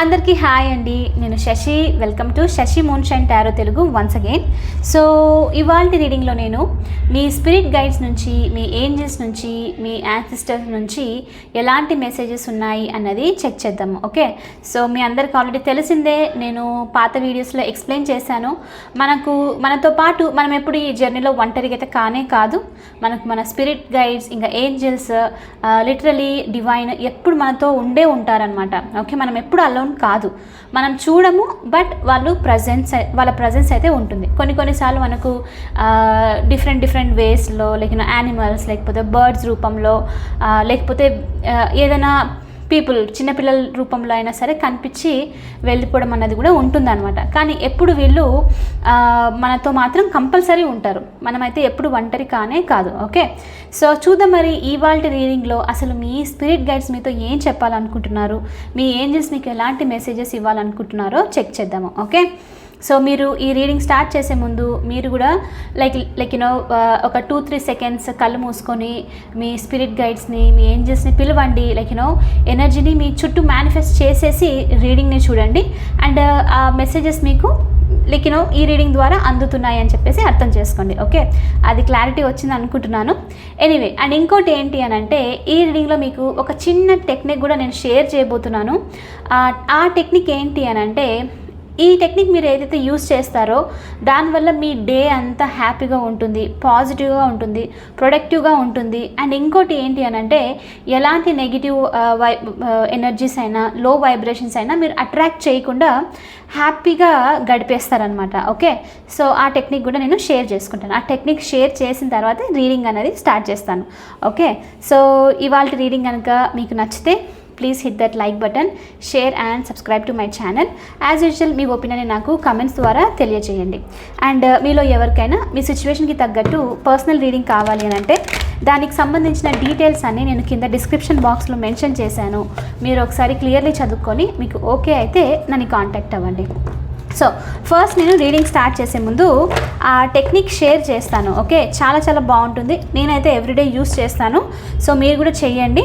అందరికీ హాయ్ అండి. నేను Shashi. Welcome to Shashi moon shine tarot Telugu once again so ఇవాళ రీడింగ్లో నేను మీ స్పిరిట్ గైడ్స్ నుంచి మీ ఏంజల్స్ నుంచి మీ యాన్సిస్టర్స్ నుంచి ఎలాంటి మెసేజెస్ ఉన్నాయి అన్నది చెక్ చేద్దాము ఓకే సో మీ అందరికి ఆల్రెడీ తెలిసిందే నేను పాత వీడియోస్లో ఎక్స్ప్లెయిన్ చేశాను. మనకు మనతో పాటు మనం ఎప్పుడు ఈ జర్నీలో ఒంటరిగా అయితే కానే కాదు. మనకు మన స్పిరిట్ గైడ్స్ ఇంకా ఏంజల్స్ లిటరలీ డివైన్ ఎప్పుడు మనతో ఉండే ఉంటారనమాట ఓకే మనం ఎప్పుడు అలోన్ కాదు. మనం చూడము బట్ వాళ్ళు ప్రజెన్స్ వాళ్ళ ప్రజెన్స్ అయితే ఉంటుంది. కొన్ని కొన్నిసార్లు మనకు డిఫరెంట్ డిఫరెంట్ వేస్లో లేకపోతే యానిమల్స్ లేకపోతే బర్డ్స్ రూపంలో లేకపోతే ఏదైనా పీపుల్ చిన్నపిల్లల రూపంలో అయినా సరే కనిపించి వెళ్ళిపోవడం అన్నది కూడా ఉంటుందన్నమాట. కానీ ఎప్పుడు వీళ్ళు మనతో మాత్రం కంపల్సరీ ఉంటారు. మనమైతే ఎప్పుడు ఒంటరి కానే కాదు ఓకే? సో చూద్దాం మరి ఇవాళ రీడింగ్లో అసలు మీ స్పిరిట్ గైడ్స్ మీతో ఏం చెప్పాలనుకుంటున్నారు? మీ ఏంజల్స్ మీకు ఎలాంటి మెసేజెస్ ఇవ్వాలనుకుంటున్నారో చెక్ చేద్దాము ఓకే? సో మీరు ఈ రీడింగ్ స్టార్ట్ చేసే ముందు మీరు కూడా లైక్ లైక్ యూనో ఒక టూ త్రీ సెకండ్స్ కళ్ళు మూసుకొని మీ స్పిరిట్ గైడ్స్ని మీ ఏంజల్స్ని పిలవండి. లైక్ యూనో ఎనర్జీని మీ చుట్టూ మేనిఫెస్ట్ చేసేసి రీడింగ్ని చూడండి. అండ్ uh, ఆ మెసేజెస్ మీకు లైక్ యూనో ఈ రీడింగ్ ద్వారా అందుతున్నాయి అని చెప్పేసి అర్థం చేసుకోండి. ఓకే అది క్లారిటీ వచ్చింది అనుకుంటున్నాను. ఎనీవే అండ్ ఇంకోటి ఏంటి అని అంటే ఈ రీడింగ్లో మీకు ఒక చిన్న టెక్నిక్ కూడా నేను షేర్ చేయబోతున్నాను. ఆ- ఆ టెక్నిక్ ఏంటి అని అంటే ఈ టెక్నిక్ మీరు ఏదైతే యూస్ చేస్తారో దానివల్ల మీ డే అంతా హ్యాపీగా ఉంటుంది పాజిటివ్గా ఉంటుంది ప్రొడక్టివ్గా ఉంటుంది. అండ్ ఇంకోటి ఏంటి అని అంటే ఎలాంటి నెగిటివ్ వై ఎనర్జీస్ అయినా లో వైబ్రేషన్స్ అయినా మీరు అట్రాక్ట్ చేయకుండా హ్యాపీగా గడిపేస్తారనమాట ఓకే? సో ఆ టెక్నిక్ కూడా నేను షేర్ చేసుకుంటాను. ఆ టెక్నిక్ షేర్ చేసిన తర్వాత రీడింగ్ అనేది స్టార్ట్ చేస్తాను. ఓకే? సో ఇవాళ రీడింగ్ కనుక మీకు నచ్చితే please hit that like button share and subscribe to my channel as usual me opinion నాకు కమెంట్స్ ద్వారా తెలియజేయండి అండ్ uh, మీలో ఎవరికైనా మీ సిచ్యువేషన్కి తగ్గట్టు పర్సనల్ రీడింగ్ కావాలి అని అంటే దానికి సంబంధించిన డీటెయిల్స్ అన్నీ నేను కింద డిస్క్రిప్షన్ బాక్స్లో మెన్షన్ చేశాను. మీరు ఒకసారి క్లియర్లీ చదువుకొని మీకు ఓకే అయితే నన్ను కాంటాక్ట్ అవ్వండి. సో ఫస్ట్ నేను రీడింగ్ స్టార్ట్ చేసే ముందు ఆ టెక్నిక్ షేర్ చేస్తాను. ఓకే చాలా చాలా బాగుంటుంది. నేనైతే ఎవ్రీడే యూస్ చేస్తాను. సో మీరు కూడా చేయండి.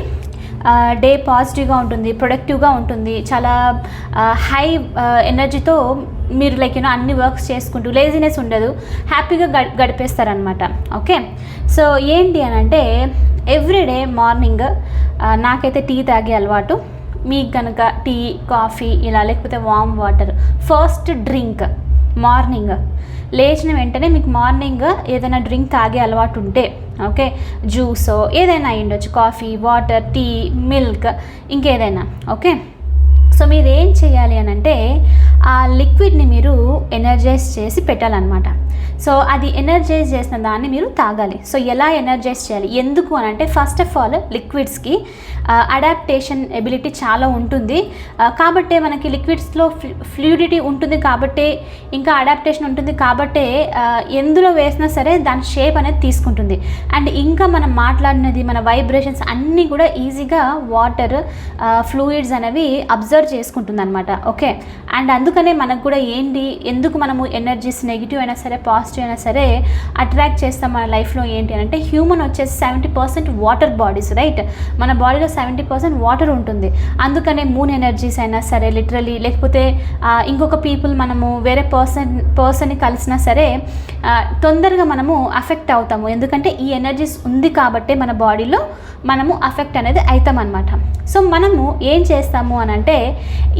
డే పాజిటివ్గా ఉంటుంది ప్రొడక్టివ్గా ఉంటుంది. చాలా హై ఎనర్జీతో మీరు లైక్ యూనో అన్ని వర్క్స్ చేసుకుంటూ లేజినెస్ ఉండదు హ్యాపీగా గడి గడిపేస్తారనమాట ఓకే? సో ఏంటి అని అంటే ఎవ్రీడే మార్నింగ్ నాకైతే టీ తాగే అలవాటు. మీకు కనుక టీ కాఫీ ఇలా లేకపోతే warm water first drink morning. లేచిన వెంటనే మీకు మార్నింగ్ ఏదైనా డ్రింక్ తాగే అలవాటు ఉంటే ఓకే? జ్యూసో ఏదైనా అయ్యుండొచ్చు. ఉండొచ్చు కాఫీ వాటర్ టీ మిల్క్ ఇంకేదైనా. ఓకే? సో మీరు ఏం చేయాలి అని అంటే ఆ లిక్విడ్ని మీరు ఎనర్జైజ్ చేసి పెట్టాలన్నమాట. సో అది ఎనర్జైజ్ చేసిన దాన్ని మీరు తాగాలి. సో ఎలా ఎనర్జైజ్ చేయాలి? ఎందుకు అని అంటే ఫస్ట్ ఆఫ్ ఆల్ లిక్విడ్స్కి అడాప్టేషన్ ఎబిలిటీ చాలా ఉంటుంది. కాబట్టే మనకి లిక్విడ్స్లో ఫ్లూయిడిటీ ఉంటుంది కాబట్టే ఇంకా అడాప్టేషన్ ఉంటుంది కాబట్టే ఎందులో వేసినా సరే దాని షేప్ అనేది తీసుకుంటుంది. అండ్ ఇంకా మనం మాట్లాడినది మన వైబ్రేషన్స్ అన్నీ కూడా ఈజీగా వాటర్ ఫ్లూయిడ్స్ అనేవి అబ్జర్వ్ చేసుకుంటుంది అనమాట ఓకే? అండ్ అందుకు అందుకనే మనకు కూడా ఏంటి ఎందుకు మనము ఎనర్జీస్ నెగిటివ్ అయినా సరే పాజిటివ్ అయినా సరే అట్రాక్ట్ చేస్తాం మన లైఫ్లో ఏంటి అని అంటే హ్యూమన్ వచ్చేసి seventy percent water bodies right మన బాడీలో సెవెంటీ పర్సెంట్ వాటర్ ఉంటుంది. అందుకనే మూన్ ఎనర్జీస్ అయినా సరే లిటరలీ లేకపోతే ఇంకొక పీపుల్ మనము వేరే పర్సన్ పర్సన్ని కలిసినా సరే తొందరగా మనము అఫెక్ట్ అవుతాము. ఎందుకంటే ఈ ఎనర్జీస్ ఉంది కాబట్టే మన బాడీలో మనము అఫెక్ట్ అనేది అవుతాం అనమాట సో మనము ఏం చేస్తాము అని అంటే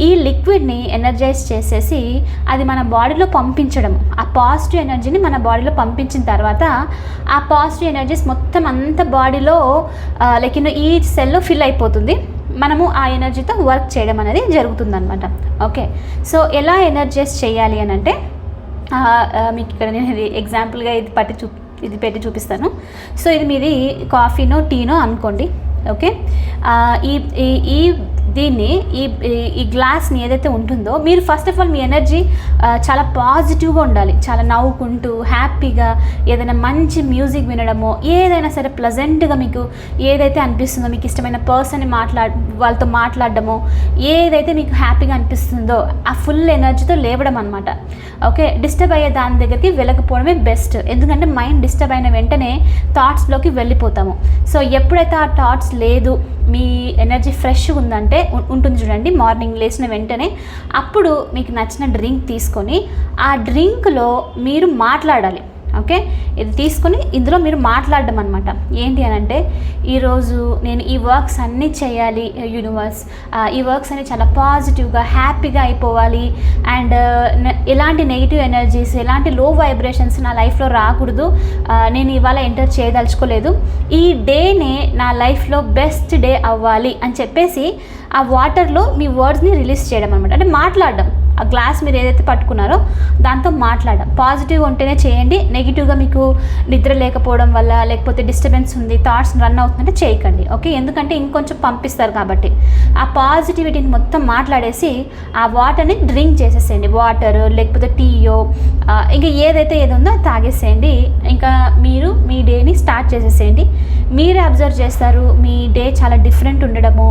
ఈ లిక్విడ్ని ఎనర్జైజ్ చేసేసి అది మన బాడీలో పంపించడం. ఆ పాజిటివ్ ఎనర్జీని మన బాడీలో పంపించిన తర్వాత ఆ పాజిటివ్ ఎనర్జీస్ మొత్తం అంత బాడీలో లైక్ ఈ సెల్లో ఫిల్ అయిపోతుంది. మనము ఆ ఎనర్జీతో వర్క్ చేయడం అనేది జరుగుతుందనమాట ఓకే సో ఎలా ఎనర్జీస్ చేయాలి అని అంటే మీకు ఇక్కడ నేను ఇది ఎగ్జాంపుల్గా ఇది పట్టి చూ ఇది పెట్టి చూపిస్తాను. సో ఇది మీది కాఫీనో టీనో అనుకోండి. ఓకే ఈ ఈ- ఈ దీన్ని ఈ ఈ- గ్లాస్ని ఏదైతే ఉంటుందో మీరు ఫస్ట్ ఆఫ్ ఆల్ మీ ఎనర్జీ చాలా పాజిటివ్గా ఉండాలి. చాలా నవ్వుకుంటూ హ్యాపీగా ఏదైనా మంచి మ్యూజిక్ వినడమో ఏదైనా సరే ప్లజెంట్గా మీకు ఏదైతే అనిపిస్తుందో మీకు ఇష్టమైన పర్సన్ని మాట్లా వాళ్ళతో మాట్లాడడమో ఏదైతే మీకు హ్యాపీగా అనిపిస్తుందో ఆ ఫుల్ ఎనర్జీతో లేవడం అనమాట ఓకే? డిస్టర్బ్ అయ్యే దాని దగ్గరికి వెళ్ళకపోవడమే బెస్ట్ ఎందుకంటే మైండ్ డిస్టర్బ్ అయిన వెంటనే థాట్స్లోకి వెళ్ళిపోతాము. సో ఎప్పుడైతే ఆ థాట్స్ లేదు మీ ఎనర్జీ ఫ్రెష్గా ఉందంటే ఉంటుంది చూడండి మార్నింగ్ లేచిన వెంటనే అప్పుడు మీకు నచ్చిన డ్రింక్ తీసుకొని ఆ డ్రింక్లో మీరు మాట్లాడాలి. ఓకే? ఇది తీసుకొని ఇందులో మీరు మాట్లాడడం అనమాట ఏంటి అని అంటే ఈరోజు నేను ఈ వర్క్స్ అన్నీ చేయాలి యూనివర్స్. ఈ వర్క్స్ అన్ని చాలా పాజిటివ్గా హ్యాపీగా అయిపోవాలి. అండ్ ఎలాంటి నెగిటివ్ ఎనర్జీస్ ఎలాంటి లో వైబ్రేషన్స్ నా లైఫ్లో రాకూడదు. నేను ఇవాళ ఎంటర్ చేయదలుచుకోలేదు. ఈ డేనే నా లైఫ్లో బెస్ట్ డే అవ్వాలి అని చెప్పేసి ఆ వాటర్లో మీ వర్డ్స్ని రిలీజ్ చేయడం అనమాట అంటే మాట్లాడడం. ఆ గ్లాస్ మీరు ఏదైతే పట్టుకున్నారో దాంతో మాట్లాడడం. పాజిటివ్ ఉంటేనే చేయండి. నెగిటివ్గా మీకు నిద్ర లేకపోవడం వల్ల లేకపోతే డిస్టర్బెన్స్ ఉంది థాట్స్ రన్ అవుతుందంటే చేయకండి. ఓకే ఎందుకంటే ఇంకొంచెం పంపిస్తారు కాబట్టి. ఆ పాజిటివిటీని మొత్తం మాట్లాడేసి ఆ వాటర్ని డ్రింక్ చేసేసేయండి. వాటర్ లేకపోతే టీయో ఇంకా ఏదైతే ఏది ఉందో తాగేసేయండి. ఇంకా మీరు మీ డేని స్టార్ట్ చేసేసేయండి. మీరే అబ్జర్వ్ చేస్తారు. మీ డే చాలా డిఫరెంట్ ఉండడము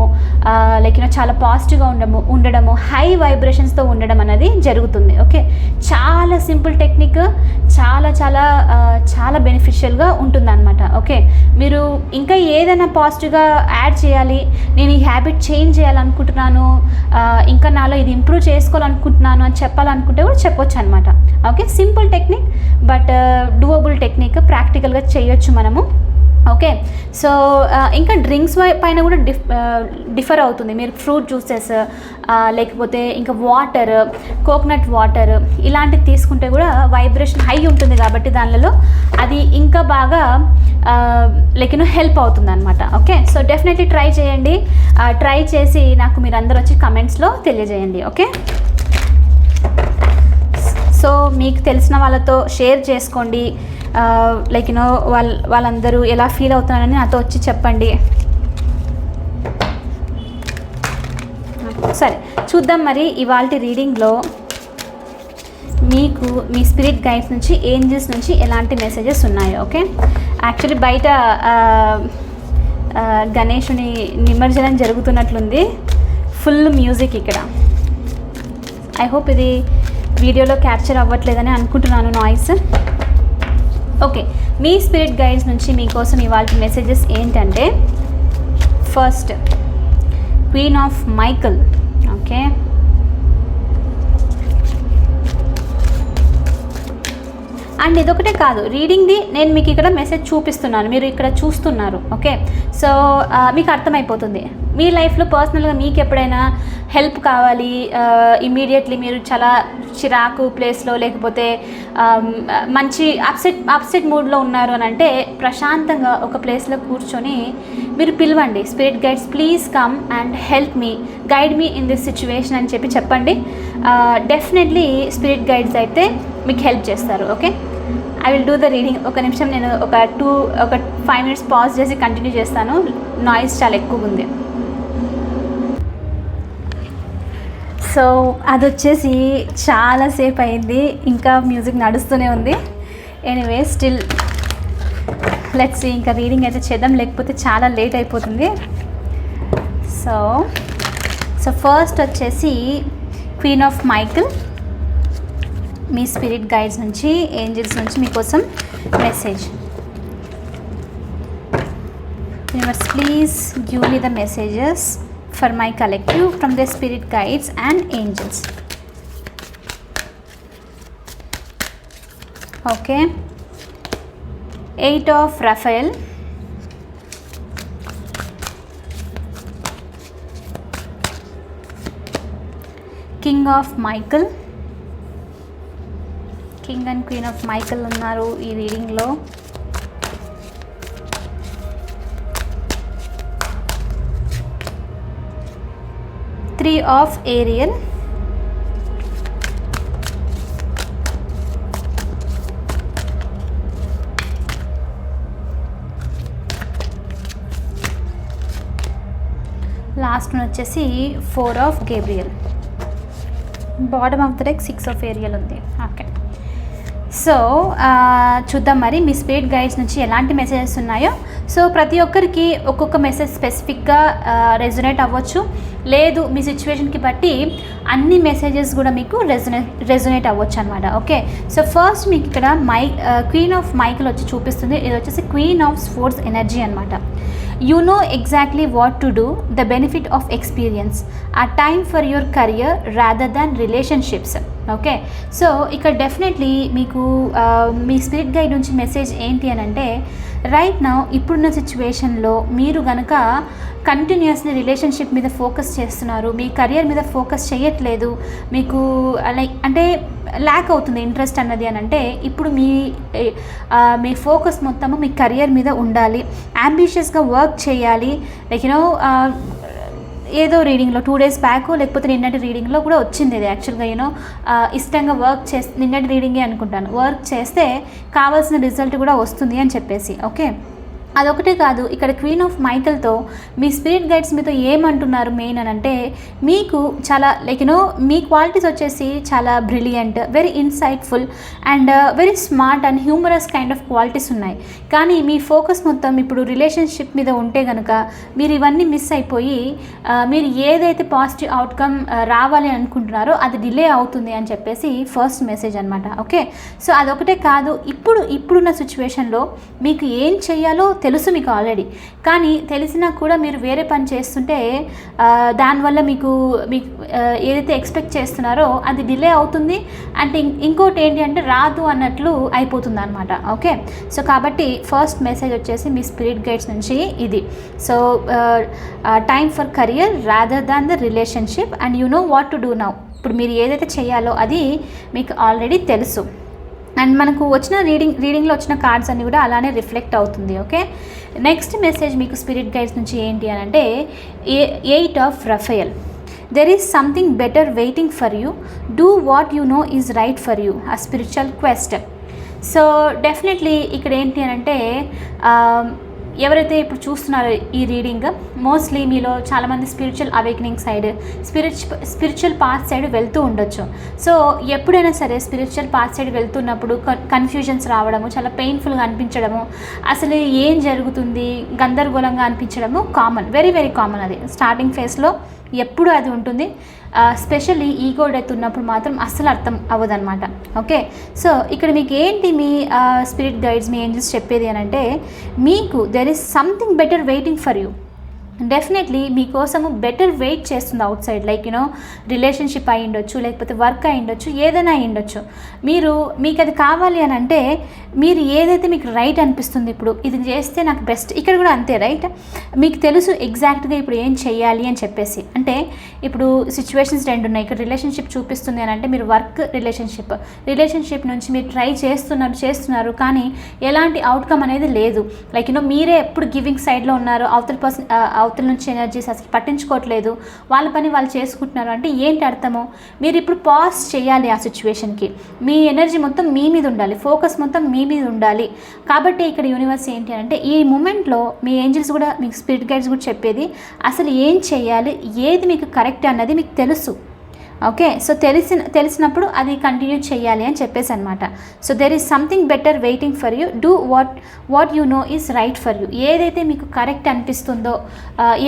లైక్ చాలా పాజిటివ్గా ఉండము ఉండడము హై వైబ్రేషన్స్తో ఉండడం అనేది జరుగుతుంది ఓకే? చాలా సింపుల్ టెక్నిక్ చాలా చాలా చాలా బెనిఫిషియల్గా ఉంటుందన్నమాట ఓకే? మీరు ఇంకా ఏదైనా పాజిటివ్గా యాడ్ చేయాలి నేను ఈ హ్యాబిట్ చేంజ్ చేయాలనుకుంటున్నాను ఇంకా నాలో ఇది ఇంప్రూవ్ చేసుకోవాలనుకుంటున్నాను అని చెప్పాలనుకుంటే కూడా చెప్పొచ్చు అనమాట okay? Simple technique but doable technique ప్రాక్టికల్గా చేయొచ్చు మనము. ఓకే. సో ఇంకా డ్రింక్స్ పైన కూడా డిఫ్ డిఫర్ అవుతుంది. మీరు ఫ్రూట్ జ్యూసెస్ లేకపోతే ఇంకా వాటర్ కోకోనట్ వాటర్ ఇలాంటివి తీసుకుంటే కూడా వైబ్రేషన్ హై ఉంటుంది కాబట్టి దానిలో అది ఇంకా బాగా లైక్ యూనో హెల్ప్ అవుతుంది అనమాట ఓకే. సో డెఫినెట్లీ ట్రై చేయండి. ట్రై చేసి నాకు మీరు అందరూ వచ్చి కమెంట్స్లో తెలియజేయండి. ఓకే? సో మీకు తెలిసిన వాళ్ళతో షేర్ చేసుకోండి. లైక్ యూనో వాళ్ళ వాళ్ళందరూ ఎలా ఫీల్ అవుతున్నారని నాతో వచ్చి చెప్పండి. సరే చూద్దాం మరి ఇవాళ రీడింగ్లో మీకు మీ స్పిరిట్ గైడ్స్ నుంచి ఏంజిల్స్ నుంచి ఎలాంటి మెసేజెస్ ఉన్నాయో ఓకే? యాక్చువల్లీ బయట గణేషుని నిమజ్జనం జరుగుతున్నట్లుంది. ఫుల్ మ్యూజిక్ ఇక్కడ. ఐ హోప్ ఇది వీడియోలో క్యాప్చర్ అవ్వట్లేదని అనుకుంటున్నాను నాయిస్. ఓకే మీ స్పిరిట్ గైడ్స్ నుంచి మీకోసం ఇవాళ మెసేజెస్ ఏంటంటే first queen of Michael okay? And ఇదొకటే కాదు రీడింగ్ది నేను మీకు ఇక్కడ మెసేజ్ చూపిస్తున్నాను మీరు ఇక్కడ చూస్తున్నారు ఓకే? సో మీకు అర్థమైపోతుంది. మీ లైఫ్లో పర్సనల్గా మీకు ఎప్పుడైనా హెల్ప్ కావాలి ఇమీడియట్లీ మీరు చాలా చిరాకు ప్లేస్లో లేకపోతే మంచి అప్సెట్ అప్సెట్ మూడ్లో ఉన్నారు అని అంటే ప్రశాంతంగా ఒక ప్లేస్లో కూర్చొని మీరు పిలవండి spirit guides please come and help me guide me in this situation అని చెప్పి చెప్పండి. డెఫినెట్లీ స్పిరిట్ గైడ్స్ అయితే మీకు హెల్ప్ చేస్తారు okay? I will do the reading ఒక నిమిషం నేను ఒక టూ ఒక ఫైవ్ మినిట్స్ పాజ్ చేసి కంటిన్యూ చేస్తాను. నాయిస్ చాలా ఎక్కువగా ఉంది. సో అది వచ్చేసి చాలాసేపు అయింది. ఇంకా మ్యూజిక్ నడుస్తూనే ఉంది. ఎనీవే స్టిల్ లెట్స్ ఇంకా రీడింగ్ అయితే చేద్దాం. లేకపోతే చాలా లేట్ అయిపోతుంది. సో సో ఫస్ట్ వచ్చేసి క్వీన్ ఆఫ్ మైకిల్ మీ స్పిరిట్ గైడ్స్ నుంచి ఏంజిల్స్ నుంచి మీకోసం message universe please give me the messages for my collective from the spirit guides and angels okay eight of Raphael king of Michael king and queen of Michael ఉన్నారు ఈ రీడింగ్లో three of Ariel last వచ్చేసి four of Gabriel bottom of the deck six of Ariel ఉంది. So చూద్దాం మరి మీ spirit guides నుంచి ఎలాంటి messages ఉన్నాయో. సో ప్రతి ఒక్కరికి ఒక్కొక్క మెసేజ్ స్పెసిఫిక్గా రెజొనేట్ అవ్వచ్చు. లేదు మీ సిచ్యువేషన్కి బట్టి అన్ని మెసేజెస్ కూడా మీకు రెజొనేట్ రెజొనేట్ అవ్వచ్చు అనమాట ఓకే? సో ఫస్ట్ మీకు ఇక్కడ మై క్వీన్ ఆఫ్ మైకిల్ వచ్చి చూపిస్తుంది. ఇది వచ్చేసి క్వీన్ ఆఫ్ స్పోర్ట్స్ ఎనర్జీ అనమాట you know exactly what to do the benefit of experience. A time for your career rather than relationships. Okay so ఇక్కడ definitely మీకు uh, మీ స్పిరిట్ గైడ్ నుంచి message ఏంటి అని అంటే రైట్ నా ఇప్పుడున్న సిచ్యువేషన్లో మీరు గనక కంటిన్యూస్లీ రిలేషన్షిప్ మీద ఫోకస్ చేస్తున్నారు మీ కెరియర్ మీద ఫోకస్ చేయట్లేదు మీకు uh, లైక్ అంటే ల్యాక్ అవుతుంది ఇంట్రెస్ట్ అన్నది అని అంటే ఇప్పుడు మీ మీ ఫోకస్ మొత్తము మీ కెరియర్ మీద ఉండాలి అంబిషియస్గా వర్క్ చేయాలి లైక్ యూనో uh, ఏదో రీడింగ్లో టూ డేస్ బ్యాక్ లేకపోతే నిన్నటి రీడింగ్లో కూడా వచ్చింది ఇది యాక్చువల్గా యూనో ఇష్టంగా వర్క్ చేస్తే నిన్నటి రీడింగే అనుకుంటాను. వర్క్ చేస్తే కావాల్సిన రిజల్ట్ కూడా వస్తుంది అని చెప్పేసి ఓకే అదొకటే కాదు ఇక్కడ క్వీన్ ఆఫ్ మైకల్తో మీ స్పిరిట్ గైడ్స్ మీతో ఏమంటున్నారు మెయిన్ అని అంటే మీకు చాలా లైక్ యూనో మీ క్వాలిటీస్ వచ్చేసి చాలా brilliant very insightful and very smart and humorous kind of qualities ఉన్నాయి. కానీ మీ ఫోకస్ మొత్తం ఇప్పుడు రిలేషన్షిప్ మీద ఉంటే కనుక మీరు ఇవన్నీ మిస్ అయిపోయి uh, మీరు ఏదైతే పాజిటివ్ అవుట్కమ్ uh, రావాలి అని అనుకుంటున్నారో అది డిలే అవుతుంది అని చెప్పేసి ఫస్ట్ మెసేజ్ అనమాట ఓకే సో అదొకటే కాదు ఇప్పుడు ఇప్పుడున్న సిచ్యువేషన్లో మీకు ఏం చేయాలో తెలుసు మీకు ఆల్రెడీ కానీ తెలిసినా కూడా మీరు వేరే పని చేస్తుంటే దానివల్ల మీకు మీకు ఏదైతే ఎక్స్పెక్ట్ చేస్తున్నారో అది డిలే అవుతుంది. అంటే ఇంకోటి ఏంటి అంటే రాదు అన్నట్లు అయిపోతుంది అనమాట ఓకే సో కాబట్టి ఫస్ట్ మెసేజ్ వచ్చేసి మీ స్పిరిట్ గైడ్స్ నుంచి ఇది. So time for career rather than the relationship and you know what to do now ఇప్పుడు మీరు ఏదైతే చేయాలో అది మీకు ఆల్రెడీ తెలుసు. అండ్ మనకు వచ్చిన రీడింగ్ రీడింగ్లో వచ్చిన కార్డ్స్ అన్నీ కూడా అలానే రిఫ్లెక్ట్ అవుతుంది ఓకే నెక్స్ట్ మెసేజ్ మీకు స్పిరిట్ గైడ్స్ నుంచి ఏంటి అని అంటే eight of Raphael there is something better waiting for you do what you know is right for you a spiritual quest so definitely ఇక్కడ ఏంటి అని అంటే um, ఎవరైతే ఇప్పుడు చూస్తున్నారో ఈ రీడింగ్ మోస్ట్లీ మీలో చాలామంది spiritual awakening side spiritual spiritual path side వెళ్తూ ఉండొచ్చు. సో ఎప్పుడైనా సరే స్పిరిచువల్ పాత్ సైడ్ వెళ్తున్నప్పుడు కన్ఫ్యూజన్స్ రావడము చాలా పెయిన్ఫుల్గా అనిపించడము అసలు ఏం జరుగుతుంది గందరగోళంగా అనిపించడము కామన్ వెరీ వెరీ కామన్ అది. స్టార్టింగ్ ఫేస్లో ఎప్పుడు అది ఉంటుంది. స్పెషల్లీ ఈగో డెత్ ఉన్నప్పుడు మాత్రం అస్సలు అర్థం అవ్వదన్నమాట. ఓకే? సో ఇక్కడ మీకు ఏంటి మీ స్పిరిట్ గైడ్స్ మీ ఏంజల్స్ చెప్పేది అని అంటే మీకు there is something better waiting for you definitely మీకోసము better wait చేస్తుంది outside like you know relationship అయి ఉండొచ్చు లేకపోతే వర్క్ అయి ఉండొచ్చు ఏదైనా అయి ఉండొచ్చు. మీరు మీకు అది కావాలి అని అంటే మీరు ఏదైతే మీకు రైట్ అనిపిస్తుంది ఇప్పుడు ఇది చేస్తే నాకు బెస్ట్ ఇక్కడ కూడా అంతే రైట్ మీకు తెలుసు ఎగ్జాక్ట్గా ఇప్పుడు ఏం చేయాలి అని చెప్పేసి. అంటే ఇప్పుడు సిచ్యువేషన్స్ రెండు ఉన్నాయి. ఇక్కడ రిలేషన్షిప్ చూపిస్తుంది అని అంటే మీరు వర్క్ రిలేషన్షిప్ రిలేషన్షిప్ నుంచి మీరు ట్రై చేస్తున్నారు చేస్తున్నారు కానీ ఎలాంటి అవుట్కమ్ అనేది లేదు. లైక్ యూనో మీరే ఎప్పుడు గివింగ్ సైడ్లో ఉన్నారు అవతల పర్సన్ అవతల నుంచి ఎనర్జీస్ అసలు పట్టించుకోవట్లేదు. వాళ్ళ పని వాళ్ళు చేసుకుంటున్నారు అంటే ఏంటి అర్థము? మీరు ఇప్పుడు పాజ్ చేయాలి ఆ సిచ్యువేషన్కి మీ ఎనర్జీ మొత్తం మీ మీద ఉండాలి. ఫోకస్ మొత్తం మీ మీద ఉండాలి. కాబట్టి ఇక్కడ యూనివర్స్ ఏంటి అంటే ఈ మూమెంట్లో మీ ఏంజిల్స్ కూడా మీకు స్పిరిట్ గైడ్స్ కూడా చెప్పేది అసలు ఏం చేయాలి ఏది మీకు కరెక్ట్ అన్నది మీకు తెలుసు. ఓకే? సో తెలిసిన తెలిసినప్పుడు అది కంటిన్యూ చేయాలి అని చెప్పేసి అనమాట so there is something better waiting for you do what what you know is right for you ఏదైతే మీకు కరెక్ట్ అనిపిస్తుందో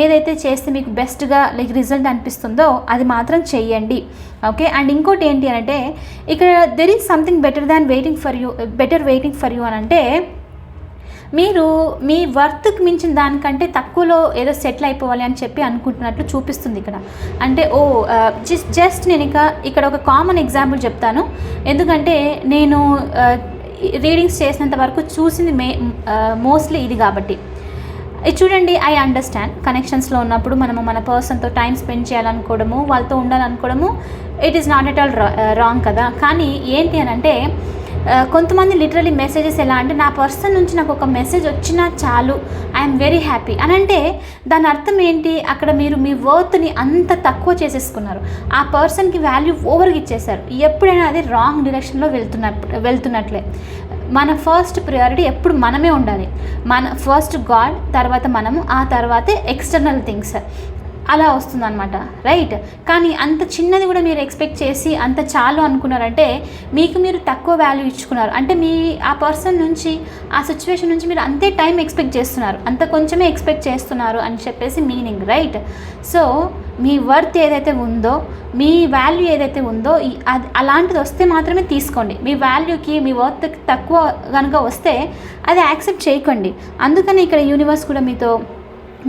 ఏదైతే చేస్తే మీకు బెస్ట్గా లైక్ రిజల్ట్ అనిపిస్తుందో అది మాత్రం చెయ్యండి ఓకే? అండ్ ఇంకోటి ఏంటి అంటే ఇక్కడ there is something better than waiting for you better waiting for you అని అంటే మీరు మీ వర్త్కి మించిన దానికంటే తక్కువలో ఏదో సెటిల్ అయిపోవాలి అని చెప్పి అనుకుంటున్నట్లు చూపిస్తుంది ఇక్కడ. అంటే ఓ జస్ట్ జస్ట్ నేను ఇక ఇక్కడ ఒక కామన్ ఎగ్జాంపుల్ చెప్తాను. ఎందుకంటే నేను రీడింగ్స్ చేసినంత వరకు చూసింది మే మోస్ట్లీ ఇది కాబట్టి. ఇది చూడండి ఐ అండర్స్టాండ్ కనెక్షన్స్లో ఉన్నప్పుడు మనము మన పర్సన్తో టైం స్పెండ్ చేయాలనుకోవడము వాళ్ళతో ఉండాలనుకోవడము it is not at all wrong కదా. కానీ ఏంటి అని అంటే uh, కొంతమంది లిటరలీ మెసేజెస్ ఎలా అంటే నా పర్సన్ నుంచి నాకు ఒక మెసేజ్ వచ్చినా చాలు ఐఎమ్ వెరీ హ్యాపీ అని అంటే దాని అర్థం ఏంటి? అక్కడ మీరు మీ వర్త్ని అంత తక్కువ చేసేసుకున్నారు. ఆ పర్సన్కి వాల్యూ ఓవర్గా ఇచ్చేసారు ఎప్పుడైనా అది రాంగ్ డైరెక్షన్లో వెళ్తున్నప్పుడు వెళ్తున్నట్లే. మన ఫస్ట్ ప్రియారిటీ ఎప్పుడు మనమే ఉండాలి. మన ఫస్ట్ గాడ్ తర్వాత మనము ఆ తర్వాతే ఎక్స్టర్నల్ థింగ్స్ అలా వస్తుందన్నమాట. రైట్ కానీ అంత చిన్నది కూడా మీరు ఎక్స్పెక్ట్ చేసి అంత చాలు అనుకున్నారంటే మీకు మీరు తక్కువ వాల్యూ ఇచ్చుకున్నారు. అంటే మీ ఆ పర్సన్ నుంచి ఆ సిచ్యువేషన్ నుంచి మీరు అంతే టైం ఎక్స్పెక్ట్ చేస్తున్నారు. అంత కొంచెమే ఎక్స్పెక్ట్ చేస్తున్నారు అని చెప్పేసి మీనింగ్ రైట్ సో మీ వర్త్ ఏదైతే ఉందో మీ వాల్యూ ఏదైతే ఉందో అది అలాంటిది వస్తే మాత్రమే తీసుకోండి. మీ వాల్యూకి మీ వర్త్ తక్కువ కనుక వస్తే అది యాక్సెప్ట్ చేయకండి. అందుకని ఇక్కడ యూనివర్స్ కూడా మీతో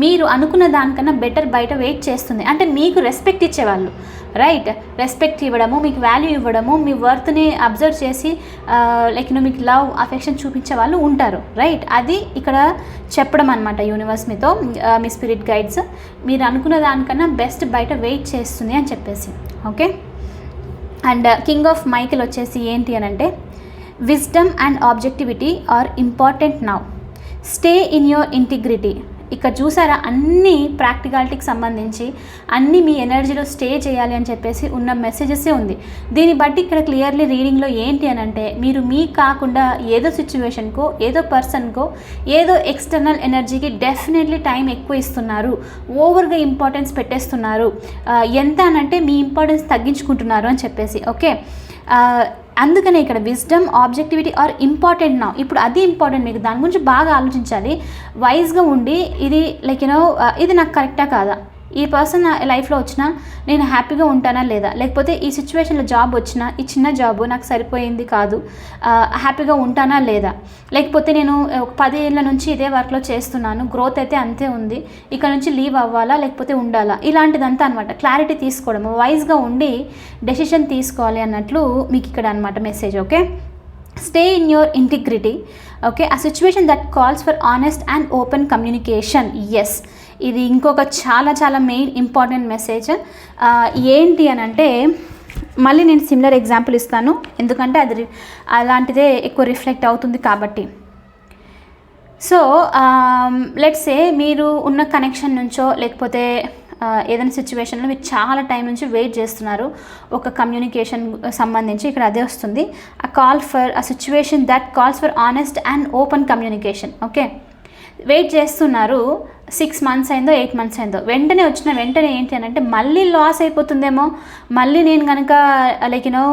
మీరు అనుకున్న దానికన్నా బెటర్ బయట వెయిట్ చేస్తుంది. అంటే మీకు రెస్పెక్ట్ ఇచ్చేవాళ్ళు. రైట్ రెస్పెక్ట్ ఇవ్వడము మీకు వాల్యూ ఇవ్వడము మీ వర్త్ని అబ్జర్వ్ చేసి లైక్ మీకు లవ్ అఫెక్షన్ చూపించే వాళ్ళు ఉంటారు. రైట్ అది ఇక్కడ చెప్పడం అనమాట యూనివర్స్ మీతో. మీ స్పిరిట్ గైడ్స్ మీరు అనుకున్న దానికన్నా బెస్ట్ బయట వెయిట్ చేస్తుంది అని చెప్పేసి. Okay and king of Michael వచ్చేసి ఏంటి అని అంటే wisdom and objectivity are important now stay in your integrity ఇక్కడ చూసారా అన్ని ప్రాక్టికాలిటీకి సంబంధించి అన్ని మీ ఎనర్జీలో స్టే చేయాలి అని చెప్పేసి ఉన్న మెసేజెసే ఉంది. దీన్ని బట్టి ఇక్కడ క్లియర్లీ రీడింగ్లో ఏంటి అని అంటే మీరు మీ కాకుండా ఏదో సిచ్యువేషన్కో ఏదో పర్సన్కో ఏదో ఎక్స్టర్నల్ ఎనర్జీకి డెఫినెట్లీ టైం ఎక్కువ ఇస్తున్నారు ఓవర్గా ఇంపార్టెన్స్ పెట్టేస్తున్నారు. ఎంత అనంటే మీ ఇంపార్టెన్స్ తగ్గించుకుంటున్నారు అని చెప్పేసి ఓకే? అందుకనే ఇక్కడ విజ్డమ్ ఆబ్జెక్టివిటీ ఆర్ ఇంపార్టెంట్ నా ఇప్పుడు అది ఇంపార్టెంట్ మీకు. దాని గురించి బాగా ఆలోచించాలి. వైజ్గా ఉండి ఇది లైక్ యూనో uh, ఇది నాకు కరెక్టా కాదా? ఈ పర్సన్ నా లైఫ్లో వచ్చినా నేను హ్యాపీగా ఉంటానా లేదా? లేకపోతే ఈ సిచ్యువేషన్లో జాబ్ వచ్చినా ఈ చిన్న జాబ్ నాకు సరిపోయింది కాదు హ్యాపీగా ఉంటానా లేదా? లేకపోతే నేను ఒక పది ఏళ్ళ నుంచి ఇదే వర్క్లో చేస్తున్నాను గ్రోత్ అయితే అంతే ఉంది ఇక్కడ నుంచి లీవ్ అవ్వాలా లేకపోతే ఉండాలా? ఇలాంటిదంతా అనమాట క్లారిటీ తీసుకోవడం వైజ్గా ఉండి డెసిషన్ తీసుకోవాలి అన్నట్లు మీకు ఇక్కడ అనమాట message okay stay in your integrity okay a situation that calls for honest and open communication yes ఇది ఇంకొక చాలా చాలా మెయిన్ ఇంపార్టెంట్ మెసేజ్ ఏంటి అని అంటే మళ్ళీ నేను సిమిలర్ ఎగ్జాంపుల్ ఇస్తాను. ఎందుకంటే అది అలాంటిదే ఎక్కువ రిఫ్లెక్ట్ అవుతుంది కాబట్టి. సో లెట్స్ సే మీరు ఉన్న కనెక్షన్ నుంచో లేకపోతే ఏదైనా సిచ్యువేషన్లో మీరు చాలా టైం నుంచి వెయిట్ చేస్తున్నారు. ఒక కమ్యూనికేషన్ సంబంధించి ఇక్కడ అదే వస్తుంది. A call for a situation that calls for honest and open communication okay wait చేస్తున్నారు. సిక్స్ మంత్స్ అయిందో ఎయిట్ మంత్స్ అయిందో. వెంటనే వచ్చిన వెంటనే ఏంటి అని అంటే మళ్ళీ లాస్ అయిపోతుందేమో. మళ్ళీ నేను కనుక లైక్ యూనో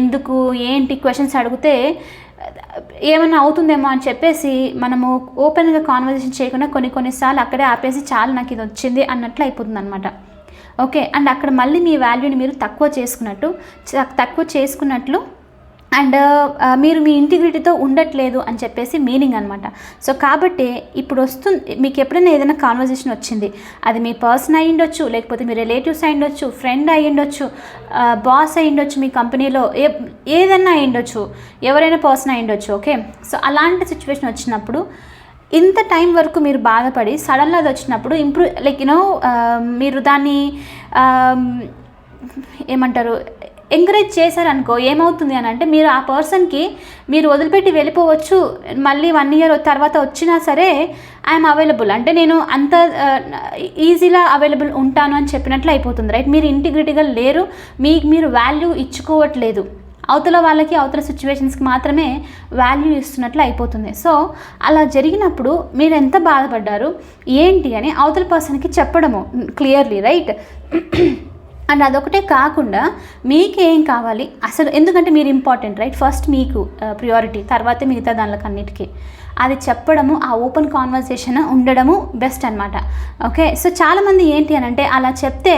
ఎందుకు ఏంటి క్వశ్చన్స్ అడిగితే ఏమైనా అవుతుందేమో అని చెప్పేసి మనము ఓపెన్గా కాన్వర్జేషన్ చేయకుండా కొన్ని కొన్నిసార్లు అక్కడే ఆపేసి చాలు నాకు ఇది వచ్చింది అన్నట్లు అయిపోతుంది అనమాట ఓకే అండ్ అక్కడ మళ్ళీ మీ వాల్యూని మీరు తక్కువ చేసుకున్నట్టు తక్కువ చేసుకున్నట్లు అండ్ మీరు మీ ఇంటిగ్రిటీతో ఉండట్లేదు అని చెప్పేసి మీనింగ్ అనమాట సో కాబట్టి ఇప్పుడు వస్తుంది మీకు ఎప్పుడైనా ఏదైనా కాన్వర్జేషన్ వచ్చింది అది మీ పర్సన్ అయి ఉండొచ్చు లేకపోతే మీ రిలేటివ్స్ అయి ఉండొచ్చు ఫ్రెండ్ అయి ఉండొచ్చు బాస్ అయి ఉండొచ్చు మీ కంపెనీలో ఏ ఏదైనా అయి ఉండొచ్చు ఎవరైనా పర్సన్ అయి ఉండొచ్చు ఓకే సో అలాంటి సిచ్యువేషన్ వచ్చినప్పుడు ఇంత టైం వరకు మీరు బాధపడి సడన్గా అది వచ్చినప్పుడు ఇంప్రూవ్ లైక్ యూనో మీరు దాన్ని ఏమంటారు ఎంకరేజ్ చేశారనుకో ఏమవుతుంది అని అంటే మీరు ఆ పర్సన్కి మీరు వదిలిపెట్టి వెళ్ళిపోవచ్చు. మళ్ళీ వన్ ఇయర్ తర్వాత వచ్చినా సరే ఐఎమ్ అవైలబుల్ అంటే నేను అంత uh, ఈజీగా అవైలబుల్ ఉంటాను అని చెప్పినట్లు అయిపోతుంది రైట్ మీరు ఇంటిగ్రిటీగా లేరు మీకు మీరు వాల్యూ ఇచ్చుకోవట్లేదు. అవతల వాళ్ళకి అవతల సిచ్యువేషన్స్కి మాత్రమే వాల్యూ ఇస్తున్నట్లు అయిపోతుంది. సో అలా జరిగినప్పుడు మీరు ఎంత బాధపడ్డారు ఏంటి అని అవతల పర్సన్కి చెప్పడము క్లియర్లీ రైట్ అండ్ అదొకటే కాకుండా మీకేం కావాలి? అసలు ఎందుకంటే మీరు ఇంపార్టెంట్ రైట్? ఫస్ట్ మీకు ప్రియారిటీ తర్వాతే మిగతా దానిలకు అన్నిటికీ అది చెప్పడము ఆ ఓపెన్ కాన్వర్సేషన్ ఉండడము బెస్ట్ అనమాట ఓకే? సో చాలామంది ఏంటి అని అంటే అలా చెప్తే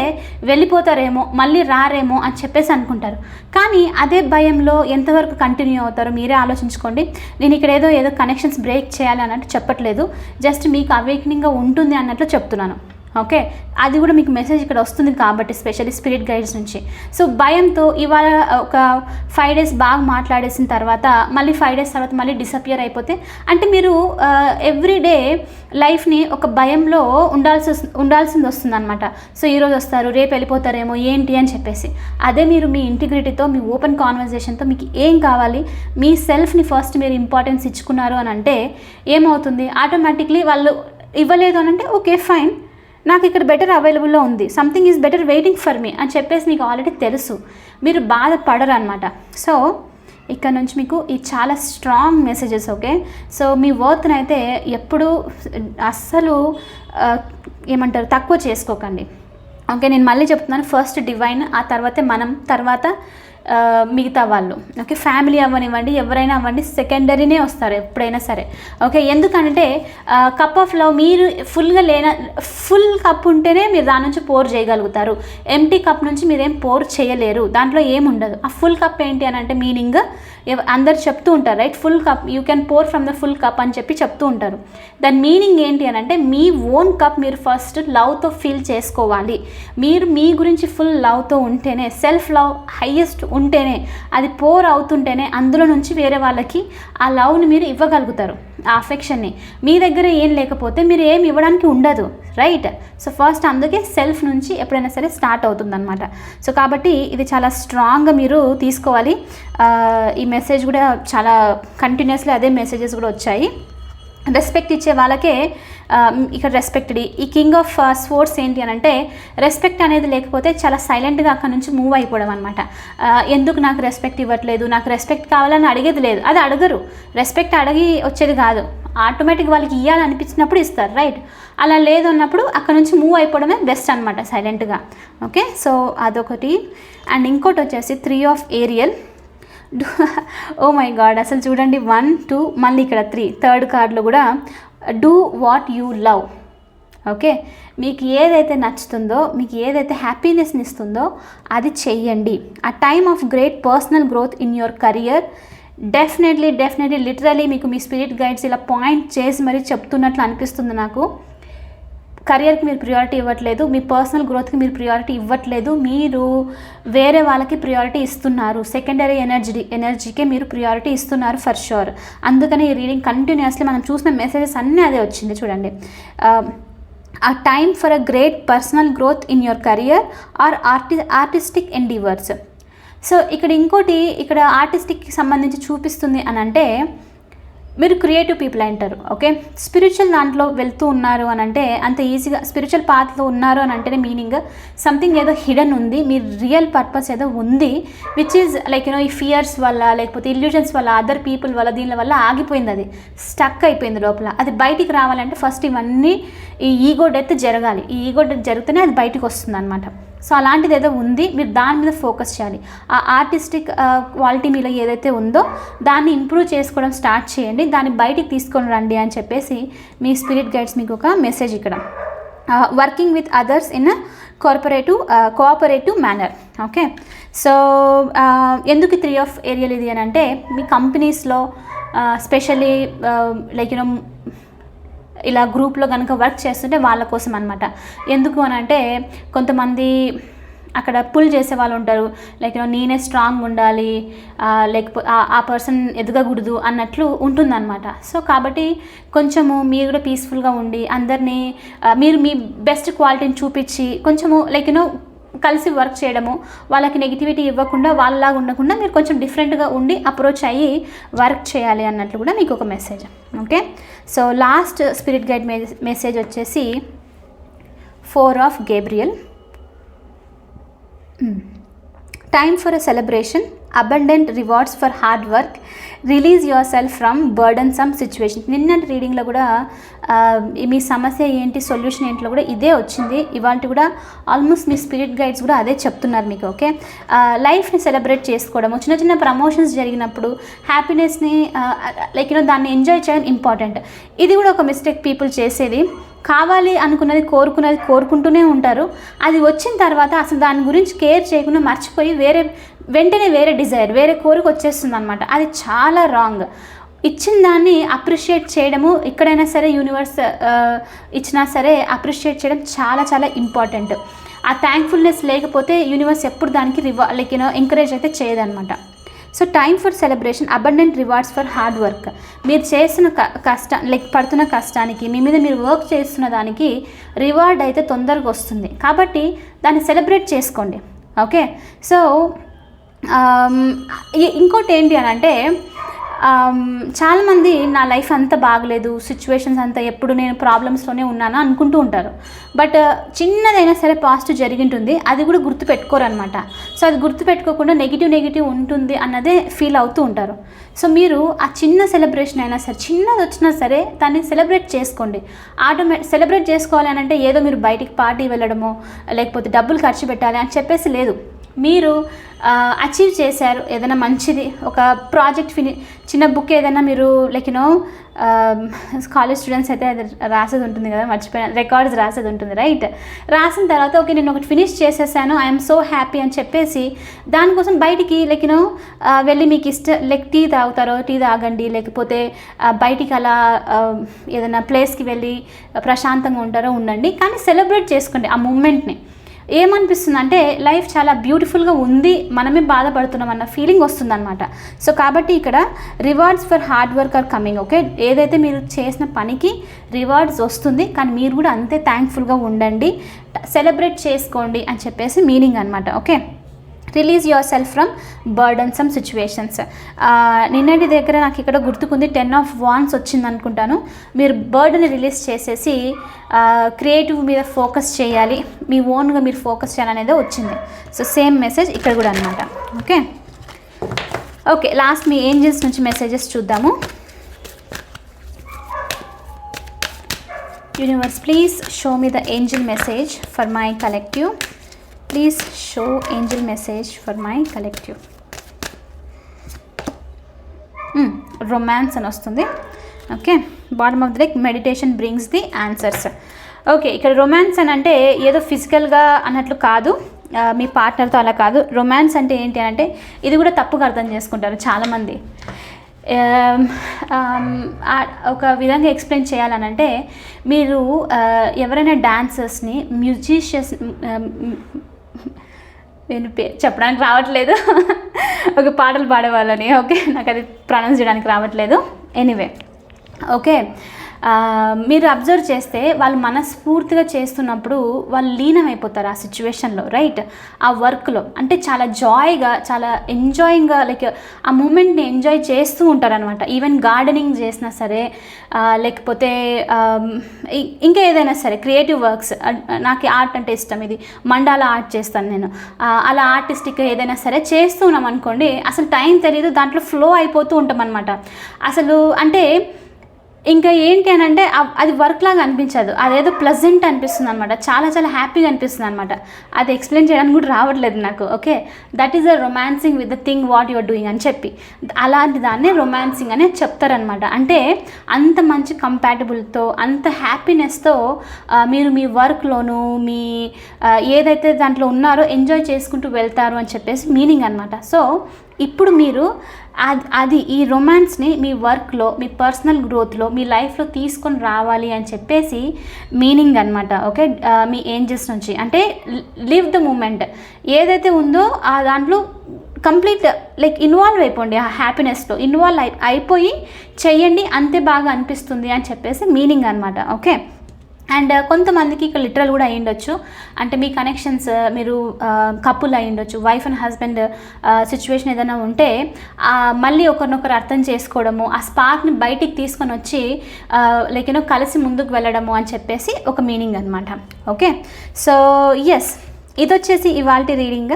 వెళ్ళిపోతారేమో మళ్ళీ రారేమో అని చెప్పేసి అనుకుంటారు. కానీ అదే భయంలో ఎంతవరకు కంటిన్యూ అవుతారో మీరే ఆలోచించుకోండి. నేను ఇక్కడ ఏదో ఏదో కనెక్షన్స్ బ్రేక్ చేయాలి అన్నట్టు చెప్పట్లేదు. జస్ట్ మీకు అవేకనింగ్గా ఉంటుంది అన్నట్లు చెప్తున్నాను. ఓకే? అది కూడా మీకు మెసేజ్ ఇక్కడ వస్తుంది కాబట్టి స్పెషల్లీ స్పిరిట్ గైడ్స్ నుంచి. సో భయంతో ఇవాళ ఒక ఫైవ్ డేస్ బాగా మాట్లాడేసిన తర్వాత మళ్ళీ ఫైవ్ డేస్ తర్వాత మళ్ళీ డిసపియర్ అయిపోతే అంటే మీరు ఎవ్రీ డే లైఫ్ని ఒక భయంలో ఉండాల్సి వస్తు- ఉండాల్సింది వస్తుంది అనమాట సో ఈరోజు వస్తారు రేపు వెళ్ళిపోతారేమో ఏంటి అని చెప్పేసి. అదే మీరు మీ ఇంటిగ్రిటీతో మీ ఓపెన్ కాన్వర్జేషన్తో మీకు ఏం కావాలి మీ సెల్ఫ్ని ఫస్ట్ మీరు ఇంపార్టెన్స్ ఇచ్చుకున్నారు అని అంటే ఏమవుతుంది? ఆటోమేటిక్లీ వాళ్ళు ఇవ్వలేదు అని అంటే ఓకే ఫైన్ నాకు ఇక్కడ బెటర్ అవైలబుల్లో ఉంది. Something is better waiting for మీ అని చెప్పేసి మీకు ఆల్రెడీ తెలుసు. మీరు బాధపడరు అనమాట సో ఇక్కడ నుంచి మీకు ఈ చాలా స్ట్రాంగ్ మెసేజెస్ ఓకే సో మీ వర్త్ని అయితే ఎప్పుడు అస్సలు ఏమంటారు తక్కువ చేసుకోకండి. ఓకే నేను మళ్ళీ చెప్తున్నాను ఫస్ట్ డివైన్ ఆ తర్వాతే మనం తర్వాత మిగతా వాళ్ళు. ఓకే ఫ్యామిలీ అవ్వనివ్వండి ఎవరైనా అవ్వండి సెకండరీనే వస్తారు ఎప్పుడైనా సరే. ఓకే ఎందుకంటే కప్ ఆఫ్ లవ్ మీరు ఫుల్గా లేన ఫుల్ కప్ ఉంటేనే మీరు దాని నుంచి పోర్ చేయగలుగుతారు. ఎంటీ కప్ నుంచి మీరేం పోర్ చేయలేరు. దాంట్లో ఏముండదు. ఆ ఫుల్ కప్ ఏంటి అని అంటే మీనింగ్ అందరు చెప్తూ ఉంటారు right full cup you can pour from the full cup అని చెప్పి చెప్తూ ఉంటారు. దాని మీనింగ్ ఏంటి అని అంటే మీ ఓన్ కప్ మీరు ఫస్ట్ లవ్తో ఫీల్ చేసుకోవాలి. మీరు మీ గురించి ఫుల్ లవ్తో ఉంటేనే సెల్ఫ్ లవ్ హయ్యెస్ట్ ఉంటేనే అది పోర్ అవుతుంటేనే అందులో నుంచి వేరే వాళ్ళకి ఆ లవ్ని మీరు ఇవ్వగలుగుతారు. ఆ అఫెక్షన్ని మీ దగ్గర ఏం లేకపోతే మీరు ఏం ఇవ్వడానికి ఉండదు. రైట్ సో ఫస్ట్ అందుకే సెల్ఫ్ నుంచి ఎప్పుడైనా సరే స్టార్ట్ అవుతుందన్నమాట. సో కాబట్టి ఇది చాలా స్ట్రాంగ్గా మీరు తీసుకోవాలి. ఈ మెసేజ్ కూడా చాలా కంటిన్యూస్లీ అదే మెసేజెస్ కూడా వచ్చాయి. రెస్పెక్ట్ ఇచ్చే వాళ్ళకే ఇక్కడ రెస్పెక్టెడ్ ఈ కింగ్ ఆఫ్ స్పోర్ట్స్ ఏంటి అని అంటే రెస్పెక్ట్ అనేది లేకపోతే చాలా సైలెంట్గా అక్కడ నుంచి మూవ్ అయిపోవడం అనమాట ఎందుకు నాకు రెస్పెక్ట్ ఇవ్వట్లేదు? నాకు రెస్పెక్ట్ కావాలని అడిగేది లేదు. అది అడగరు. రెస్పెక్ట్ అడిగి వచ్చేది కాదు. ఆటోమేటిక్ వాళ్ళకి ఇవ్వాలనిపించినప్పుడు ఇస్తారు రైట్ అలా లేదు అన్నప్పుడు అక్కడ నుంచి మూవ్ అయిపోవడమే బెస్ట్ అనమాట సైలెంట్గా ఓకే? సో అదొకటి. అండ్ ఇంకోటి వచ్చేసి three of Ariel oh my god అసలు చూడండి. వన్ టూ మళ్ళీ ఇక్కడ త్రీ థర్డ్ కార్డ్లో కూడా do what you love okay మీకు ఏదైతే నచ్చుతుందో మీకు ఏదైతే హ్యాపీనెస్ని ఇస్తుందో అది చెయ్యండి. A time of great personal growth in your career definitely definitely literally మీకు మీ స్పిరిట్ గైడ్స్ ఇలా పాయింట్ చేసి మరీ చెప్తున్నట్లు అనిపిస్తుంది నాకు. కెరియర్కి మీరు ప్రియారిటీ ఇవ్వట్లేదు మీ పర్సనల్ గ్రోత్కి మీరు ప్రియారిటీ ఇవ్వట్లేదు మీరు వేరే వాళ్ళకి ప్రియారిటీ ఇస్తున్నారు. సెకండరీ ఎనర్జీ ఎనర్జీకే మీరు ప్రియారిటీ ఇస్తున్నారు ఫర్ షూర్ అందుకని ఈ రీడింగ్ కంటిన్యూస్లీ మనం చూసిన మెసేజెస్ అన్నీ అదే వచ్చింది చూడండి. A time for a great personal growth in your career or arty artistic endeavours so ఇక్కడ ఇంకోటి ఇక్కడ ఆర్టిస్టిక్కి సంబంధించి చూపిస్తుంది అని అంటే మీరు క్రియేటివ్ పీపుల్ అంటారు ఓకే స్పిరిచువల్ దాంట్లో వెళ్తూ ఉన్నారు అని అంటే అంత ఈజీగా స్పిరిచువల్ పాత్లో ఉన్నారు అని అంటేనే మీనింగ్ సంథింగ్ ఏదో హిడెన్ ఉంది మీ రియల్ పర్పస్ ఏదో ఉంది which is like you know ఈ ఫియర్స్ వల్ల లేకపోతే ఇల్యూజన్స్ వల్ల అదర్ పీపుల్ వల్ల దీని వల్ల ఆగిపోయింది అది. స్టక్ అయిపోయింది లోపల. అది బయటికి రావాలంటే ఫస్ట్ ఇవన్నీ ఈ ఈగో డెత్ జరగాలి. ఈ ఈగో డెత్ జరిగితేనే అది బయటికి వస్తుంది అనమాట సో అలాంటిది ఏదో ఉంది మీరు దాని మీద ఫోకస్ చేయాలి. ఆ ఆర్టిస్టిక్ క్వాలిటీ మీలో ఏదైతే ఉందో దాన్ని ఇంప్రూవ్ చేసుకోవడం స్టార్ట్ చేయండి దాన్ని బయటికి తీసుకొని రండి అని చెప్పేసి మీ స్పిరిట్ గైడ్స్ మీకు ఒక మెసేజ్ ఇక్కడ. Working with others in corporative cooperative manner. Okay? So ఎందుకు త్రీ ఆఫ్ ఏరియల్ ఇది అని అంటే మీ కంపెనీస్లో స్పెషల్లీ లైక్ యూనో ఇలా గ్రూప్లో కనుక వర్క్ చేస్తుంటే వాళ్ళ కోసం అనమాట ఎందుకు అని అంటే కొంతమంది అక్కడ పుల్ చేసే వాళ్ళు ఉంటారు. లైక్ నేనే స్ట్రాంగ్ ఉండాలి లేకపోతే ఆ పర్సన్ ఎదగకూడదు అన్నట్లు ఉంటుందన్నమాట. సో కాబట్టి కొంచెము మీరు కూడా పీస్ఫుల్గా ఉండి అందరినీ మీరు మీ బెస్ట్ క్వాలిటీని చూపించి కొంచెము లైక్ యూనో కలిసి వర్క్ చేయడము వాళ్ళకి నెగిటివిటీ ఇవ్వకుండా వాళ్ళలాగా ఉండకుండా మీరు కొంచెం డిఫరెంట్గా ఉండి అప్రోచ్ అయ్యి వర్క్ చేయాలి అన్నట్లు కూడా మీకు ఒక message okay so last spirit guide message వచ్చేసి four of Gabriel time for a celebration abundant rewards for hard work release yourself from burdensome situation నిన్నటి రీడింగ్లో కూడా ఈ మీ సమస్య ఏంటి సొల్యూషన్ ఏంటిలో కూడా ఇదే వచ్చింది. ఇవాళ కూడా ఆల్మోస్ట్ మీ స్పిరిట్ గైడ్స్ కూడా అదే చెప్తున్నారు మీకు ఓకే లైఫ్ని సెలబ్రేట్ చేసుకోవడము చిన్న చిన్న ప్రమోషన్స్ జరిగినప్పుడు హ్యాపీనెస్ని లైక్ యూనో దాన్ని ఎంజాయ్ చేయడం ఇంపార్టెంట్ ఇది కూడా ఒక మిస్టేక్ పీపుల్ చేసేది. కావాలి అనుకున్నది కోరుకున్నది కోరుకుంటూనే ఉంటారు. అది వచ్చిన తర్వాత అసలు దాని గురించి కేర్ చేయకుండా మర్చిపోయి వేరే వెంటనే వేరే డిజైర్ వేరే కోరిక వచ్చేస్తుంది అనమాట అది చాలా రాంగ్. ఇచ్చిన దాన్ని అప్రిషియేట్ చేయడము ఎక్కడైనా సరే యూనివర్స్ ఇచ్చినా సరే అప్రిషియేట్ చేయడం చాలా చాలా ఇంపార్టెంట్. ఆ థ్యాంక్ఫుల్నెస్ లేకపోతే యూనివర్స్ ఎప్పుడు దానికి రివా లైక్ యూనో ఎంకరేజ్ అయితే చేయదనమాట so time for celebration abundant rewards for hard work. మీరు చేసిన క కష్ట లైక్ పడుతున్న కష్టానికి మీ మీద మీరు వర్క్ చేస్తున్న దానికి రివార్డ్ అయితే తొందరగా వస్తుంది. కాబట్టి దాన్ని సెలబ్రేట్ చేసుకోండి. ఓకే? సో ఇంకోటి ఏంటి అని అంటే చాలామంది నా లైఫ్ అంత బాగలేదు సిచ్యువేషన్స్ అంతా ఎప్పుడు నేను ప్రాబ్లమ్స్లోనే ఉన్నాను అనుకుంటూ ఉంటారు. బట్ చిన్నదైనా సరే పాజిటివ్ జరిగింటుంది అది కూడా గుర్తు పెట్టుకోరు అనమాట సో అది గుర్తు పెట్టుకోకుండా నెగిటివ్ నెగిటివ్ ఉంటుంది అన్నదే ఫీల్ అవుతూ ఉంటారు. సో మీరు ఆ చిన్న సెలబ్రేషన్ అయినా సరే చిన్నది వచ్చినా సరే దాన్ని సెలబ్రేట్ చేసుకోండి. ఆటోమే సెలబ్రేట్ చేసుకోవాలి అని అంటే ఏదో మీరు బయటికి పార్టీ వెళ్ళడమో లేకపోతే డబ్బులు ఖర్చు పెట్టాలి అని చెప్పేసి లేదు. మీరు అచీవ్ చేశారు ఏదైనా మంచిది ఒక ప్రాజెక్ట్ ఫిని చిన్న బుక్ ఏదైనా మీరు లైక్ యూనో కాలేజ్ స్టూడెంట్స్ అయితే అది రాసేది ఉంటుంది కదా మర్చిపోయిన రికార్డ్స్ రాసేది ఉంటుంది రైట్ రాసిన తర్వాత ఓకే నేను ఒకటి ఫినిష్ చేసేసాను ఐఎమ్ సో హ్యాపీ అని చెప్పేసి దానికోసం బయటికి లైక్ యూనో వెళ్ళి మీకు ఇష్ట లైక్ టీ తాగుతారో టీ తాగండి లేకపోతే బయటికి అలా ఏదైనా ప్లేస్కి వెళ్ళి ప్రశాంతంగా ఉంటారో ఉండండి కానీ సెలబ్రేట్ చేసుకోండి ఆ మూమెంట్ని ఏమనిపిస్తుంది అంటే లైఫ్ చాలా బ్యూటిఫుల్గా ఉంది మనమే బాధపడుతున్నాం అన్న ఫీలింగ్ వస్తుందన్నమాట. సో కాబట్టి ఇక్కడ rewards for hard work are coming okay? ఏదైతే మీరు చేసిన పనికి రివార్డ్స్ వస్తుంది కానీ మీరు కూడా అంతే థ్యాంక్ఫుల్గా ఉండండి సెలబ్రేట్ చేసుకోండి అని చెప్పేసి మీనింగ్ అనమాట okay? Release yourself from burdensome situations నిన్నటి దగ్గర నాకు ఇక్కడ గుర్తుకుంది టెన్ ఆఫ్ వాన్స్ వచ్చింది అనుకుంటాను. మీరు బర్డ్ని రిలీజ్ చేసేసి క్రియేటివ్ మీద ఫోకస్ చేయాలి. మీ ఓన్గా మీరు ఫోకస్ చేయాలనేది వచ్చింది. సో సేమ్ మెసేజ్ ఇక్కడ కూడా అనమాట ఓకే ఓకే లాస్ట్ మీ ఏంజల్స్ నుంచి మెసేజెస్ చూద్దాము. Universe please show me the angel message for my collective please show angel message for my collective romance అని వస్తుంది. Okay bottom of the like meditation brings the answers okay ఇక్కడ romance అని అంటే ఏదో ఫిజికల్గా అన్నట్లు కాదు. మీ పార్ట్నర్తో అలా కాదు. రొమాన్స్ అంటే ఏంటి అని అంటే ఇది కూడా తప్పుగా అర్థం చేసుకుంటారు చాలామంది. ఒక విధంగా ఎక్స్ప్లెయిన్ చేయాలనంటే మీరు ఎవరైనా డాన్సర్స్ని మ్యూజిషియస్ నేను పే చెప్పడానికి రావట్లేదు. ఒక పాటలు పాడేవాళ్ళని. ఓకే నాకు అది ప్రొనౌన్స్ చేయడానికి రావట్లేదు. ఎనీవే. ఓకే మీరు అబ్జర్వ్ చేస్తే వాళ్ళు మనస్ఫూర్తిగా చేస్తున్నప్పుడు వాళ్ళు లీనమైపోతారు ఆ సిచ్యువేషన్లో రైట్? ఆ వర్క్లో. అంటే చాలా జాయ్గా చాలా ఎంజాయింగ్గా లైక్ ఆ మూమెంట్ని ఎంజాయ్ చేస్తూ ఉంటారనమాట ఈవెన్ గార్డెనింగ్ చేసినా సరే లేకపోతే ఇంకా ఏదైనా సరే క్రియేటివ్ వర్క్స్ నాకు ఆర్ట్ అంటే ఇష్టం ఇది మండాల ఆర్ట్ చేస్తాను నేను. అలా ఆర్టిస్టిక్ ఏదైనా సరే చేస్తూ ఉన్నాం అనుకోండి అసలు టైం తెలియదు దాంట్లో ఫ్లో అయిపోతూ ఉంటాం అనమాట అసలు అంటే ఇంకా ఏంటి అని అంటే అది వర్క్ లాగా అనిపించదు. అదేదో ప్లజెంట్ అనిపిస్తుంది అనమాట చాలా చాలా హ్యాపీగా అనిపిస్తుంది అనమాట అది ఎక్స్ప్లెయిన్ చేయడానికి కూడా రావట్లేదు నాకు okay that is a romancing with the thing what your doing అని చెప్పి. అలాంటి దాన్ని రొమాన్సింగ్ అనే చెప్తారనమాట అంటే అంత మంచి కంపాటబుల్తో అంత హ్యాపీనెస్తో మీరు మీ వర్క్లోను మీ ఏదైతే దాంట్లో ఉన్నారో ఎంజాయ్ చేసుకుంటూ వెళ్తారు అని చెప్పేసి మీనింగ్ అనమాట సో ఇప్పుడు మీరు అది అది ఈ రొమాన్స్ని మీ వర్క్లో మీ పర్సనల్ గ్రోత్లో మీ లైఫ్లో తీసుకొని రావాలి అని చెప్పేసి మీనింగ్ అనమాట ఓకే మీ ఏంజెస్ నుంచి. అంటే లివ్ ద మూమెంట్ ఏదైతే ఉందో ఆ దాంట్లో కంప్లీట్ లైక్ ఇన్వాల్వ్ అయిపోండి ఆ హ్యాపీనెస్లో ఇన్వాల్వ్ అయి అయిపోయి చెయ్యండి అంతే బాగా అనిపిస్తుంది అని చెప్పేసి మీనింగ్ అనమాట ఓకే అండ్ uh, కొంతమందికి ఇక్కడ లిటరల్ కూడా అయ్యుండొచ్చు అంటే మీ కనెక్షన్స్ uh, మీరు కపుల్ అయ్యుండొచ్చు వైఫ్ అండ్ హస్బెండ్ సిచ్యువేషన్ ఏదైనా ఉంటే మళ్ళీ ఒకరినొకరు అర్థం చేసుకోవడము ఆ స్పార్క్ని బయటికి తీసుకొని వచ్చి uh, లైక్ యూనో కలిసి ముందుకు వెళ్ళడము అని చెప్పేసి ఒక మీనింగ్ అనమాట ఓకే సో ఎస్ ఇది వచ్చేసి ఇవాల్టి రీడింగ్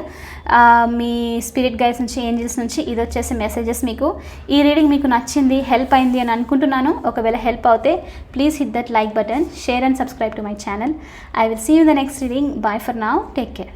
మీ స్పిరిట్ గైడ్స్ నుంచి ఏంజిల్స్ నుంచి ఇది వచ్చేసి మెసేజెస్ మీకు. ఈ రీడింగ్ మీకు నచ్చింది హెల్ప్ అయింది అని అనుకుంటున్నాను. ఒకవేళ హెల్ప్ అవుతే please hit that like button share and subscribe to my channel I will see you the next reading bye for now take care